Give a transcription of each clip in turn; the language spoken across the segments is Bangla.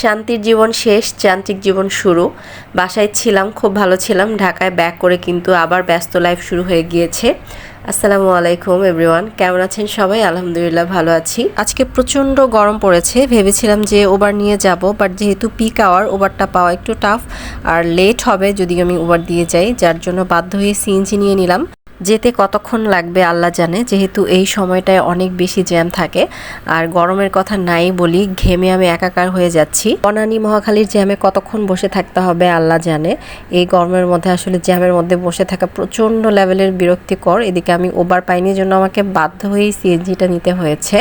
শান্তির জীবন শেষ, যান্ত্রিক জীবন শুরু। বাসায় ছিলাম, খুব ভালো ছিলাম। ঢাকায় ব্যাক করে কিন্তু আবার ব্যস্ত লাইফ শুরু হয়ে গিয়েছে। আসসালামু আলাইকুম এভরিওয়ান কেমন আছেন সবাই? আলহামদুলিল্লাহ ভালো আছি। আজকে প্রচণ্ড গরম পড়েছে। ভেবেছিলাম যে ওবার নিয়ে যাব বাট যেহেতু পিক আওয়ার ওবারটা পাওয়া একটু টাফ আর লেট হবে যদি আমি ওবার দিয়ে যাই, যার জন্য বাধ্য হয়ে সিএনজি নিয়ে নিলাম। যেতে কতক্ষণ লাগবে আল্লাহ জানে, যেহেতু এই সময়টায় অনেক বেশি জ্যাম থাকে। আর গরমের কথা নাই বলি, ঘেমে আমি একাকার হয়ে যাচ্ছি। বনানী মহাখালীর জ্যামে কতক্ষণ বসে থাকতে হবে আল্লাহ জানে। এই গরমের মধ্যে আসলে জ্যামের মধ্যে বসে থাকা প্রচণ্ড লেভেলের বিরক্তিকর। এদিকে আমি ওবার পাইনি জন্য আমাকে বাধ্য হয়েই সিএনজিটা নিতে হয়েছে।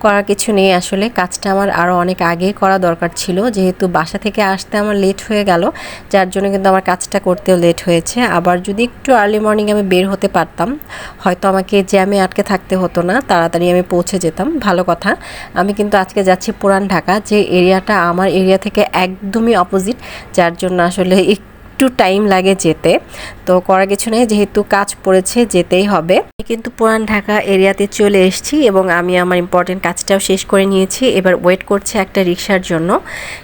করার কিছু নেই আসলে, কাজটা আমার আরও অনেক আগেই করা দরকার ছিল। যেহেতু বাসা থেকে আসতে আমার লেট হয়ে গেল, যার জন্য কিন্তু আমার কাজটা করতেও লেট হয়েছে। আবার যদি একটু আর্লি মর্নিং আমি বের হতে পারতাম। হয়তো আমাকে জ্যামে আটকে থাকতে হতো না, তাড়াতাড়ি আমি পৌঁছে যেতাম। ভালো কথা। আমি কিন্তু আজকে যাচ্ছি পুরান ঢাকা। যে এরিয়াটা আমার এরিয়া থেকে একদমই অপোজিট যার জন্য আসলে একটু টাইম লাগে যেতে। তো করার কিছু নেই, যেহেতু কাজ পড়েছে, যেতেই হবে। কিন্তু পুরান ঢাকা এরিয়াতে চলে এসেছি এবং আমি আমার ইম্পর্টেন্ট কাজটাও শেষ করে নিয়েছি। এবার ওয়েট করছে একটা রিক্সার জন্য।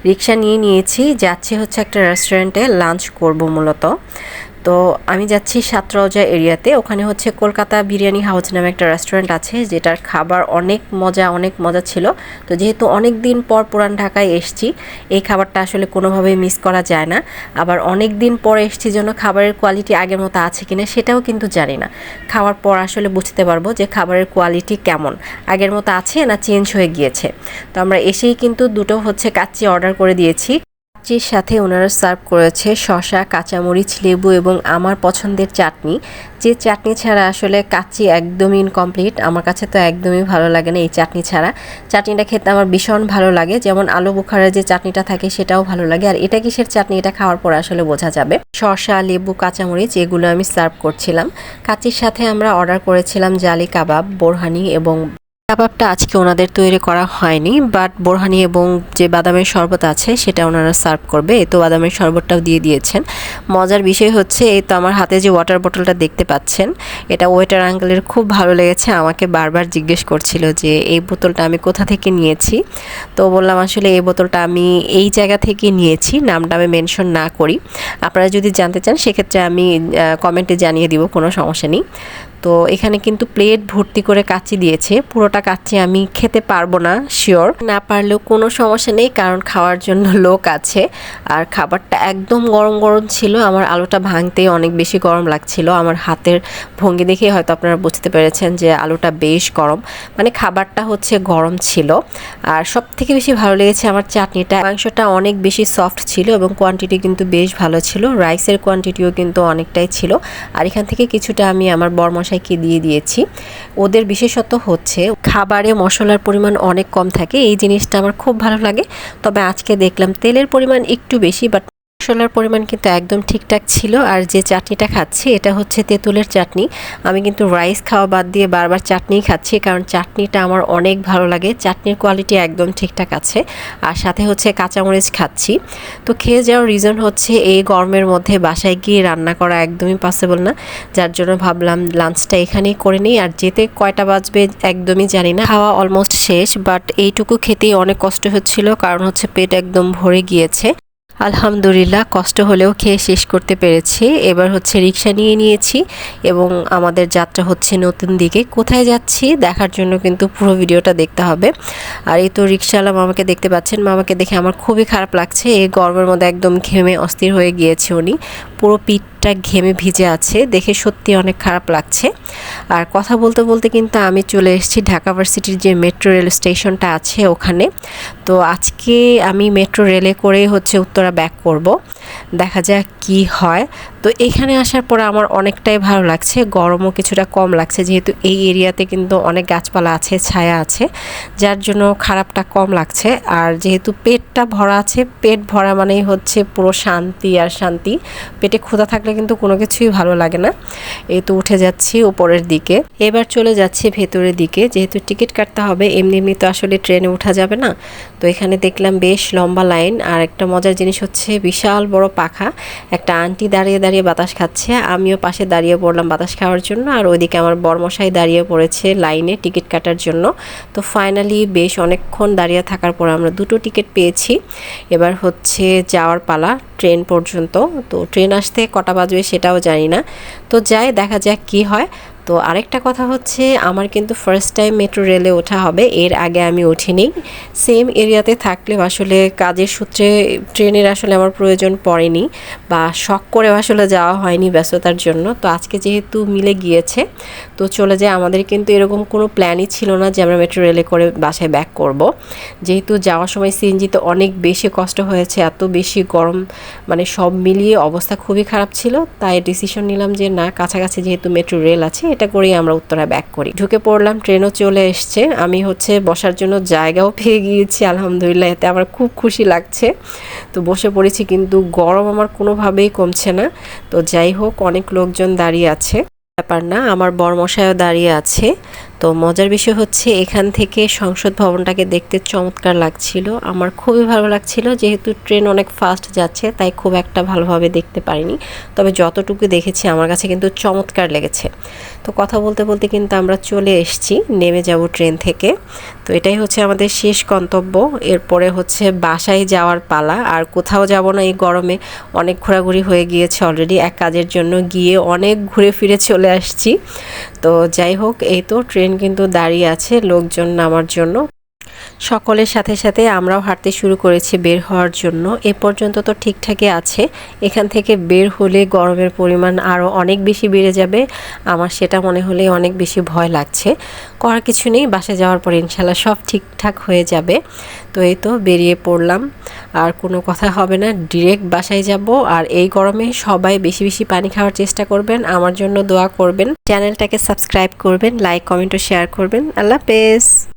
রিক্সা নিয়ে নিয়েছি। যাচ্ছে হচ্ছে একটা রেস্টুরেন্টে লাঞ্চ করব মূলত। তো আমি যাচ্ছি সাতরজা এরিয়াতে। ওখানে হচ্ছে কলকাতা বিরিয়ানি হাউস নামে একটা রেস্টুরেন্ট আছে, যেটার খাবার অনেক মজা অনেক মজা ছিল। তো যেহেতু অনেক দিন পর পুরান ঢাকায় এসছি, এই খাবারটা আসলে কোনোভাবেই মিস করা যায় না। আবার অনেক দিন পর এসছি জন্য খাবারের কোয়ালিটি আগের মতো আছে কিনা সেটাও কিন্তু জানি না। খাওয়ার পর আসলে বুঝতে পারব যে খাবারের কোয়ালিটি কেমন, আগের মতো আছে না চেঞ্জ হয়ে গিয়েছে। তো আমরা এসেই কিন্তু দুটো হচ্ছে কাচ্চি অর্ডার করে দিয়েছি। কাচ্চির সাথে ওনারা সার্ভ করেছে শসা, কাঁচামরিচ, লেবু এবং আমার পছন্দের চাটনি। যে চাটনি ছাড়া আসলে কাচ্চি একদমই ইনকমপ্লিট আমার কাছে তো একদমই ভালো লাগে না এই চাটনি ছাড়া। চাটনিটা খেতে আমার ভীষণ ভালো লাগে। যেমন আলু বুখারের যে চাটনিটা থাকে সেটাও ভালো লাগে। আর এটা কিসের চাটনি? এটা খাওয়ার পর আসলে বোঝা যাবে। শসা, লেবু, কাঁচামরিচ এগুলো আমি সার্ভ করছিলাম। কাচ্চির সাথে আমরা অর্ডার করেছিলাম জালি কাবাব, বোরহানি এবং কাবাবটা আজকে ওনাদের তৈরি করা হয়নি বাট বোরহানি এবং যে বাদামের শরবত আছে সেটা ওনারা সার্ভ করবে। এই তো বাদামের শরবতটাও দিয়ে দিয়েছেন। মজার বিষয় হচ্ছে এই তো আমার হাতে যে ওয়াটার বোতলটা দেখতে পাচ্ছেন, এটা ওয়েটার আঙ্কেলের খুব ভালো লেগেছে, আমাকে বারবার জিজ্ঞেস করছিল যে এই বোতলটা আমি কোথা থেকে নিয়েছি? তো বললাম, আসলে এই বোতলটা আমি এই জায়গা থেকে নিয়েছি, নামটা আমি মেনশন না করি। আপনারা যদি জানতে চান, সেক্ষেত্রে আমি কমেন্টে জানিয়ে দিব, কোনো সমস্যা নেই। তো এখানে কিন্তু প্লেট ভর্তি করে কাচ্চি দিয়েছে। পুরোটা কাচ্চি আমি খেতে পারব না শিওর না পারলেও কোনো সমস্যা নেই, কারণ খাওয়ার জন্য লোক আছে। আর খাবারটা একদম গরম গরম ছিল, আমার আলুটা ভাঙতেই অনেক বেশি গরম লাগছিল। আমার হাতের ভঙ্গি দেখেই হয়তো আপনারা বুঝতে পেরেছেন যে আলুটা বেশ গরম। মানে খাবারটা হচ্ছে গরম ছিল। আর সব থেকে বেশি ভালো লেগেছে আমার চাটনিটা। মাংসটা অনেক বেশি সফট ছিল এবং কোয়ান্টিটি কিন্তু বেশ ভালো ছিল। রাইসের কোয়ান্টিটিও কিন্তু অনেকটাই ছিল। আর এখান থেকে কিছুটা আমি আমার বর্মশ মশাইকে দিয়ে দিয়েছি। ওদের বিশেষত হচ্ছে খাবারে মশলার পরিমাণ অনেক কম থাকে। এই জিনিসটা আমার খুব ভালো লাগে। তবে আজকে দেখলাম তেলের পরিমাণ একটু বেশি বাট মশলার পরিমাণ কিন্তু একদম ঠিকঠাক ছিল। আর যে চাটনিটা খাচ্ছি, এটা হচ্ছে তেঁতুলের চাটনি। আমি কিন্তু রাইস খাওয়া বাদ দিয়ে বারবার চাটনিই খাচ্ছি, কারণ চাটনিটা আমার অনেক ভালো লাগে। চাটনির কোয়ালিটি একদম ঠিকঠাক আছে। আর সাথে হচ্ছে কাঁচামরিচ খাচ্ছি। তো খেয়ে যাওয়ার রিজন হচ্ছে এই গরমের মধ্যে বাসায় গিয়ে রান্না করা একদমই পসিবল না। যার জন্য ভাবলাম লাঞ্চটা এখানেই করে নিই। আর যেতে কয়টা বাজবে একদমই জানি না। খাওয়া অলমোস্ট শেষ বাট এইটুকু খেতেই অনেক কষ্ট হচ্ছিল, কারণ হচ্ছে পেট একদম ভরে গিয়েছে। আলহামদুলিল্লাহ, কষ্ট হলেও খেয়ে শেষ করতে পেরেছি। এবার হচ্ছে রিক্সা নিয়ে নিয়েছি এবং আমাদের যাত্রা হচ্ছে নতুন দিকে। কোথায় যাচ্ছি দেখার জন্য কিন্তু পুরো ভিডিওটা দেখতে হবে। আর এই তো রিক্সাওয়ালা মামাকে দেখতে পাচ্ছেন। মামাকে দেখে আমার খুবই খারাপ লাগছে। এই গর্বের মধ্যে একদম ঘেমে অস্থির হয়ে গিয়েছে উনি। পুরো পিঠটা ঘেমে ভিজে আছে। দেখে সত্যি অনেক খারাপ লাগছে। আর কথা বলতে বলতে কিন্তু আমি চলে এসেছি ঢাকা ভার্সিটির যে মেট্রো রেল স্টেশনটা আছে ওখানে। তো আজকে আমি মেট্রো রেলে করে হচ্ছে উত্তরা ব্যাক করব। দেখা যাক কি হয়। তো এখানে আসার পরে আমার অনেকটাই ভালো লাগছে, গরমও কিছুটা কম লাগছে, যেহেতু এই এরিয়াতে কিন্তু অনেক গাছপালা আছে, ছায়া আছে, যার জন্য খারাপটা কম লাগছে। আর যেহেতু পেটটা ভরা আছে, পেট ভরা মানেই হচ্ছে পুরো শান্তি আর শান্তি। পেটে ক্ষুধা থাকলে কিন্তু কোনো কিছুই ভালো লাগে না। এই তো উঠে যাচ্ছি উপরের দিকে। এবার চলে যাচ্ছি ভেতরের দিকে, যেহেতু টিকিট কাটতে হবে, এমনি এমনি তো আসলে ট্রেনে উঠা যাবে না। তো এখানে দেখলাম বেশ লম্বা লাইন, আর একটা মজার জিনিস হচ্ছে বিশাল বড় পাখা। একটা আন্টি দাঁড়িয়ে দাঁড়িয়ে বাতাস খাচ্ছে। আমিও পাশে দাঁড়িয়ে পড়লাম বাতাস খাওয়ার জন্য। আর ওইদিকে আমার বর্মশাই দাঁড়িয়ে পড়েছে লাইনে টিকিট কাটার জন্য। তো ফাইনালি বেশ অনেকক্ষণ দাঁড়িয়ে থাকার পর আমরা দুটো টিকিট পেয়েছি। এবার হচ্ছে যাওয়ার পালা, ট্রেন পর্যন্ত। তো ট্রেন আসতে কটা বাজবে সেটাও জানি না। তো যাই, দেখা যাক কি হয়। তো আরেকটা কথা হচ্ছে, আমার কিন্তু ফার্স্ট টাইম মেট্রো রেলে ওঠা হবে, এর আগে আমি উঠিনি। সেম এরিয়াতে থাকলে আসলে কাজের সূত্রে ট্রেনের আসলে আমার প্রয়োজন পড়েনি বা শখ করে আসলে যাওয়া হয়নি ব্যস্ততার জন্য। তো আজকে যেহেতু মিলে গিয়েছে, তো চলে যায়, আমাদের কিন্তু এরকম কোনো প্ল্যানই ছিল না যে আমরা মেট্রো রেলে করে বাসায় ব্যাক করব। যেহেতু যাওয়ার সময় সিএনজিতে অনেক বেশি কষ্ট হয়েছে, এত বেশি গরম মানে সব মিলিয়ে অবস্থা খুবই খারাপ ছিল। তাই ডিসিশন নিলাম যে না, কাছাকাছি যেহেতু মেট্রো রেল আছে এটা করেই আমরা উত্তরা ব্যাক করি। ঢুকে পড়লাম, ট্রেনও চলে এসছে। আমি হচ্ছে বসার জন্য জায়গাও পেয়ে গিয়েছি, আলহামদুলিল্লাহ। এতে আমার খুব খুশি লাগছে। তো বসে পড়েছি কিন্তু গরম আমার কোনোভাবেই কমছে না। তো যাই হোক, অনেক লোকজন দাঁড়িয়ে আছে। ব্যাপার না, আমার বরমশায়ও দাঁড়িয়ে আছে। তো মজার বিষয় হচ্ছে এখান থেকে সংসদ ভবনটাকে দেখতে চমৎকার লাগছিল। আমার খুবই ভালো লাগছিল, যেহেতু ট্রেন অনেক ফাস্ট যাচ্ছে, তাই খুব একটা ভালোভাবে দেখতে পারিনি। তবে যতটুকু দেখেছি, আমার কাছে কিন্তু চমৎকার লেগেছে। তো কথা বলতে বলতে কিন্তু আমরা চলে এসেছি, নেমে যাব ট্রেন থেকে। তো এটাই হচ্ছে আমাদের শেষ গন্তব্য। এরপরে হচ্ছে বাসায় যাওয়ার পালা। আর কোথাও যাব না এই গরমে। অনেক ঘোরাঘুরি হয়ে গিয়েছে অলরেডি এক কাজের জন্য গিয়ে অনেক ঘুরে ফিরে চলে আসছি। তো যাই হোক, এই তো ট্রেন কিন্তু দাঁড়িয়ে আছে লোকজন নামার জন্য। সকলের সাথে সাথে আমরাও হাঁটতে শুরু করেছি বের হওয়ার জন্য। এ পর্যন্ত তো ঠিকঠাকই আছে। এখান থেকে বের হলে গরমের পরিমাণ আরও অনেক বেশি বেড়ে যাবে। আমার সেটা মনে হলে অনেক বেশি ভয় লাগছে। করার কিছু নেই, বাসে যাওয়ার পর ইনশাল্লাহ সব ঠিকঠাক হয়ে যাবে। তো এই তো বেরিয়ে পড়লাম। আর কোনো কথা হবে না ডিরেক্ট বাসায় যাব। আর এই গরমে সবাই বেশি বেশি পানি খাওয়ার চেষ্টা করবেন। আমার জন্য দোয়া করবেন। চ্যানেলটাকে সাবস্ক্রাইব করবেন লাইক কমেন্ট ও শেয়ার করবেন। আল্লাহ হাফেজ।